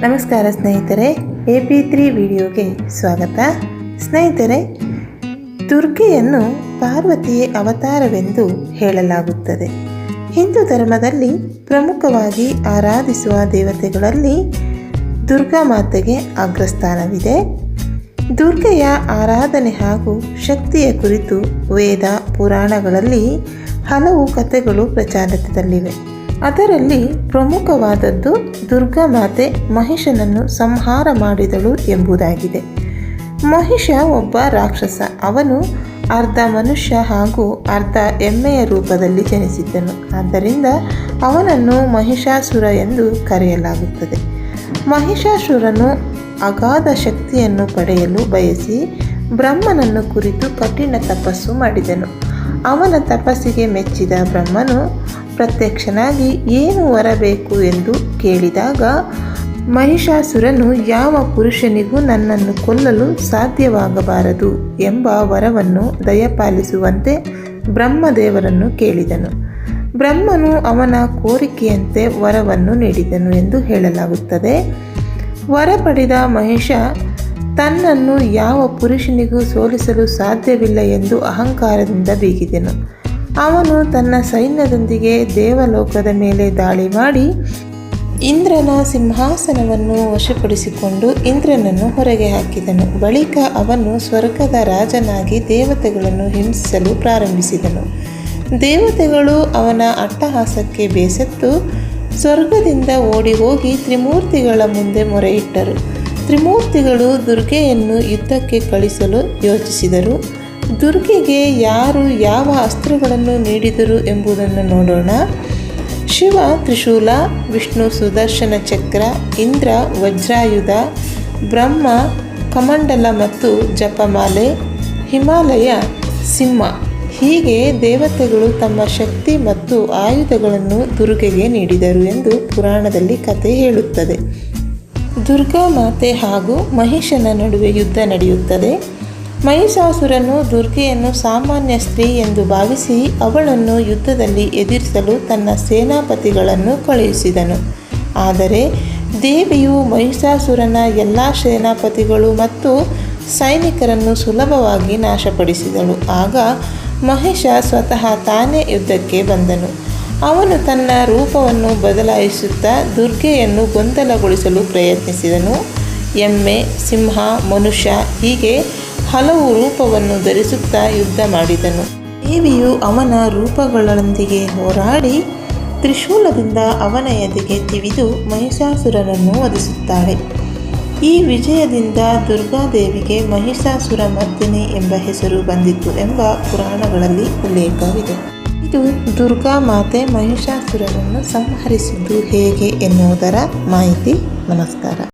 ನಮಸ್ಕಾರ ಸ್ನೇಹಿತರೆ, A P three ವಿಡಿಯೋಗೆ ಸ್ವಾಗತ. ಸ್ನೇಹಿತರೆ ದುರ್ಗೆಯನ್ನು ಪಾರ್ವತಿಯ ಅವತಾರವೆಂದು ಹೇಳಲಾಗುತ್ತದೆ. ಹಿಂದೂ ಧರ್ಮದಲ್ಲಿ ಪ್ರಮುಖವಾಗಿ ಆರಾಧಿಸುವ ದೇವತೆಗಳಲ್ಲಿ ದುರ್ಗಾ ಮಾತೆಗೆ ಅಗ್ರಸ್ಥಾನವಿದೆ. ದುರ್ಗೆಯ ಆರಾಧನೆ ಹಾಗೂ ಶಕ್ತಿಯ ಕುರಿತು ವೇದ ಪುರಾಣಗಳಲ್ಲಿ ಹಲವು ಕಥೆಗಳು ಪ್ರಚಾರದಲ್ಲಿವೆ. ಅದರಲ್ಲಿ ಪ್ರಮುಖವಾದದ್ದು ದುರ್ಗಾ ಮಾತೆ ಮಹಿಷನನ್ನು ಸಂಹಾರ ಮಾಡಿದಳು ಎಂಬುದಾಗಿದೆ. ಮಹಿಷ ಒಬ್ಬ ರಾಕ್ಷಸ. ಅವನು ಅರ್ಧ ಮನುಷ್ಯ ಹಾಗೂ ಅರ್ಧ ಎಮ್ಮೆಯ ರೂಪದಲ್ಲಿ ಜನಿಸಿದ್ದನು. ಆದ್ದರಿಂದ ಅವನನ್ನು ಮಹಿಷಾಸುರ ಎಂದು ಕರೆಯಲಾಗುತ್ತದೆ. ಮಹಿಷಾಸುರನು ಅಗಾಧ ಶಕ್ತಿಯನ್ನು ಪಡೆಯಲು ಬಯಸಿ ಬ್ರಹ್ಮನನ್ನು ಕುರಿತು ಕಠಿಣ ತಪಸ್ಸು ಮಾಡಿದನು. ಅವನ ತಪಸ್ಸಿಗೆ ಮೆಚ್ಚಿದ ಬ್ರಹ್ಮನು ಪ್ರತ್ಯಕ್ಷನಾಗಿ ಏನು ವರಬೇಕು ಎಂದು ಕೇಳಿದಾಗ, ಮಹಿಷಾಸುರನು ಯಾವ ಪುರುಷನಿಗೂ ನನ್ನನ್ನು ಕೊಲ್ಲಲು ಸಾಧ್ಯವಾಗಬಾರದು ಎಂಬ ವರವನ್ನು ದಯಪಾಲಿಸುವಂತೆ ಬ್ರಹ್ಮದೇವರನ್ನು ಕೇಳಿದನು. ಬ್ರಹ್ಮನು ಅವನ ಕೋರಿಕೆಯಂತೆ ವರವನ್ನು ನೀಡಿದನು ಎಂದು ಹೇಳಲಾಗುತ್ತದೆ. ವರ ಪಡೆದ ಮಹಿಷ ತನ್ನನ್ನು ಯಾವ ಪುರುಷನಿಗೂ ಸೋಲಿಸಲು ಸಾಧ್ಯವಿಲ್ಲ ಎಂದು ಅಹಂಕಾರದಿಂದ ಬೀಗಿದನು. ಅವನು ತನ್ನ ಸೈನ್ಯದೊಂದಿಗೆ ದೇವಲೋಕದ ಮೇಲೆ ದಾಳಿ ಮಾಡಿ ಇಂದ್ರನ ಸಿಂಹಾಸನವನ್ನು ವಶಪಡಿಸಿಕೊಂಡು ಇಂದ್ರನನ್ನು ಹೊರಗೆ ಹಾಕಿದನು. ಬಳಿಕ ಅವನು ಸ್ವರ್ಗದ ರಾಜನಾಗಿ ದೇವತೆಗಳನ್ನು ಹಿಂಸಿಸಲು ಪ್ರಾರಂಭಿಸಿದನು. ದೇವತೆಗಳು ಅವನ ಅಟ್ಟಹಾಸಕ್ಕೆ ಬೇಸತ್ತು ಸ್ವರ್ಗದಿಂದ ಓಡಿ ಹೋಗಿ ತ್ರಿಮೂರ್ತಿಗಳ ಮುಂದೆ ಮೊರೆಯಿಟ್ಟರು. ತ್ರಿಮೂರ್ತಿಗಳು ದುರ್ಗೆಯನ್ನು ಯುದ್ಧಕ್ಕೆ ಕಳಿಸಲು ಯೋಚಿಸಿದರು. ದುರ್ಗೆಗೆ ಯಾರು ಯಾವ ಅಸ್ತ್ರಗಳನ್ನು ನೀಡಿದರು ಎಂಬುದನ್ನು ನೋಡೋಣ. ಶಿವ, ತ್ರಿಶೂಲ, ವಿಷ್ಣು, ಸುದರ್ಶನ ಚಕ್ರ, ಇಂದ್ರ, ವಜ್ರಾಯುಧ, ಬ್ರಹ್ಮ, ಕಮಂಡಲ ಮತ್ತು ಜಪಮಾಲೆ, ಹಿಮಾಲಯ, ಸಿಂಹ. ಹೀಗೆ ದೇವತೆಗಳು ತಮ್ಮ ಶಕ್ತಿ ಮತ್ತು ಆಯುಧಗಳನ್ನು ದುರ್ಗೆಗೆ ನೀಡಿದರು ಎಂದು ಪುರಾಣದಲ್ಲಿ ಕತೆ ಹೇಳುತ್ತದೆ. ದುರ್ಗಾ ಮಾತೆ ಹಾಗೂ ಮಹಿಷನ ನಡುವೆ ಯುದ್ಧ ನಡೆಯುತ್ತದೆ. ಮಹಿಷಾಸುರನು ದುರ್ಗೆಯನ್ನು ಸಾಮಾನ್ಯ ಸ್ತ್ರೀ ಎಂದು ಭಾವಿಸಿ ಅವಳನ್ನು ಯುದ್ಧದಲ್ಲಿ ಎದುರಿಸಲು ತನ್ನ ಸೇನಾಪತಿಗಳನ್ನು ಕಳುಹಿಸಿದನು. ಆದರೆ ದೇವಿಯು ಮಹಿಷಾಸುರನ ಎಲ್ಲ ಸೇನಾಪತಿಗಳು ಮತ್ತು ಸೈನಿಕರನ್ನು ಸುಲಭವಾಗಿ ನಾಶಪಡಿಸಿದಳು. ಆಗ ಮಹಿಷ ಸ್ವತಃ ತಾನೇ ಯುದ್ಧಕ್ಕೆ ಬಂದನು. ಅವನು ತನ್ನ ರೂಪವನ್ನು ಬದಲಾಯಿಸುತ್ತಾ ದುರ್ಗೆಯನ್ನು ಗೊಂದಲಗೊಳಿಸಲು ಪ್ರಯತ್ನಿಸಿದನು. ಎಮ್ಮೆ, ಸಿಂಹ, ಮನುಷ್ಯ ಹೀಗೆ ಹಲವು ರೂಪವನ್ನು ಧರಿಸುತ್ತಾ ಯುದ್ಧ ಮಾಡಿದನು. ದೇವಿಯು ಅವನ ರೂಪಗಳೊಂದಿಗೆ ಹೋರಾಡಿ ತ್ರಿಶೂಲದಿಂದ ಅವನ ಎದೆಗೆ ತಿವಿದು ಮಹಿಷಾಸುರನನ್ನು ವಧಿಸುತ್ತಾಳೆ. ಈ ವಿಜಯದಿಂದ ದುರ್ಗಾದೇವಿಗೆ ಮಹಿಷಾಸುರ ಮರ್ದಿನಿ ಎಂಬ ಹೆಸರು ಬಂದಿತ್ತು ಎಂಬ ಪುರಾಣಗಳಲ್ಲಿ ಉಲ್ಲೇಖವಿದೆ. ಇದು ದುರ್ಗಾ ಮಾತೆ ಮಹಿಷಾಸುರನನ್ನು ಸಂಹರಿಸಿದ್ದು ಹೇಗೆ ಎನ್ನುವುದರ ಮಾಹಿತಿ. ನಮಸ್ಕಾರ.